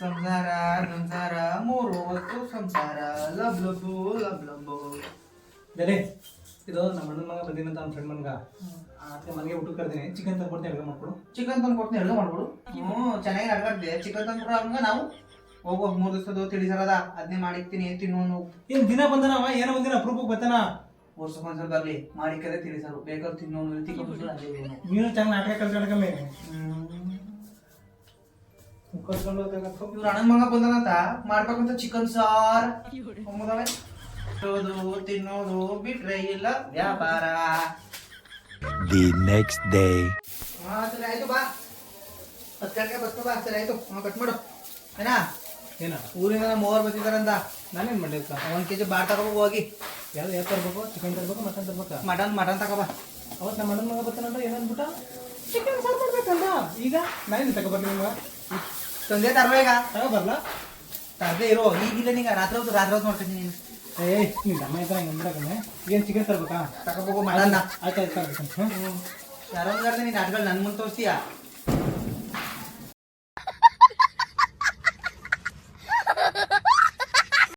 ಸಂಸಾರ ಸಂಸಾರ ಮೂರು ಹೊತ್ತು ಸಂಸಾರ. ಲಬ್ ಲಬ್ಬು ಲಬ್ ಲಬ್ಬು. ಜಲೆ ಇದು ನಮ್ಮ ಅಣ್ಣನ ಮಗ ಬಂದಿನಂತ ನಮ್ಮ ಫ್ರೆಂಡ್ ಮನ್ಗ. ಮನೆಗೆ ಊಟ ಕರ್ದೀನಿ. ಚಿಕನ್ ತಂದ್ಕೊಡ್ತೀನಿ ಅಡುಗೆ ಮಾಡ್ಕೊಡು. ಚಿಕನ್ ತಂದು ಕೊಡ್ತೀನಿ ಅಡುಗೆ ಮಾಡ್ಬಿಡು ಹ್ಞೂ ಚೆನ್ನಾಗಿ ಅಡ್ಗಾಡ್ದೆ ಚಿಕನ್ ತಂದು ಕೊಡೋ ಹಂಗ ನಾವು ಹೋಗೋ ಮೂರು ದಿವಸದ್ದು ತಿಳಿಸರದ ಅದನ್ನೇ ಮಾಡಿಕ್ತೀನಿ ತಿನ್ನೋನು ಏನು ದಿನ ಬಂದನವ ಏನೋ ಒಂದಿನ ಅಪ್ರೂಪಕ್ಕೆ ಬರ್ತಾನ ಸ್ವಲ್ಪ ಅಲ್ಲಿ ಮಾಡಿಕ್ಕದೆ ತಿಳಿಸರು ಬೇಕಾದ್ರೆ ತಿನ್ನೋನು ಇವನು. ನೀನು ಚೆನ್ನಾಗಿ ನಾಟಕ ಕಲ್ತ್ಕೊಂಡ್ಕಮ್ಮಿ ಹ್ಮ್. ಹೋಗ್ಬೇಕು. ಇವ್ರ ಅಣ್ಣನ ಮಗ ಬಂದನಂತ ಮಾಡ್ಬೇಕಂತ ಚಿಕನ್ ಸಾರ್ ತಿನ್ನೋದು ತಿನ್ನೋದು ಬಿಟ್ರೆ ಇಲ್ಲ ವ್ಯಾಪಾರ ದಿ ನೆಕ್ಸ್ಟ್ ಡೇ ಹಾ ಸರಿ ಆಯ್ತು ಬಾ ಹತ್ತು ಗಂಟೆಗೆ ಬಸ್ತು ಬಾ ಸರಿ ಆಯ್ತು ಹಾ ಕಟ್ ಮಾಡು ಏನಾ ಏನ ಊರಿಂದ ಮೂವರು ಬಂದಿದ್ದಾರಂತ ನಾನೇನ್ ಮಾಡ್ಲಿಕ್ಕ ಒಂದ್ ಕೆಜಿ ಬಾರ್ ತಗೋಬೇಕು ಹೋಗಿ ಯಾವ್ದು ಯಾವ ತರ್ಬೇಕು ಚಿಕನ್ ತರ್ಬೇಕು ಮಟನ್ ತರ್ಬೇಕು ಮಟನ್ ಮಟನ್ ತಗೋಬಾ ಅವತ್ತು ನಮ್ಮ ಅಣ್ಣನ ಮಗ ಬರ್ತಾನಂತ ಏನಂದ್ಬಿಟ್ಟ ಚಿಕನ್ ಸಾರು ಮಾಡ್ಬೇಕಂತ ಈಗ ನಾನೇನು ತಗೊಬರ್ಲಿ ನಿಮ್ಗೆ ತಂದೆ ತರ್ಬ ಈಗ. ತಗೊಬರ್ಲಾ ತರ್ದೆ ಇರೋ ಈಗಿಲ್ಲ ನೀಗ. ರಾತ್ರಿ ಹೊತ್ತು ರಾತ್ರಿ ಹೊತ್ತು ಮಾಡ್ತೀನಿ ನೀನು. ಏಯ್ ನೀನು ಅಮ್ಮ ಇದ್ದ ಹಿಂಗೆ ಅಂದ್ಬಿಡಕಮ್ಮೆ ಏನು ಚಿಕನ್ ತರ್ಬೇಕಾ? ತಗೋಬೇಕು ಮಟನ್ನ. ಆಯ್ತು ಆಯ್ತು ತರ್ಬೇಕು ಹ್ಞೂ ಯಾರೋ ನೀನು ಆಟಗಳು ನನ್ ಮುಂದೆ ತೋರಿಸ್ತೀಯಾ?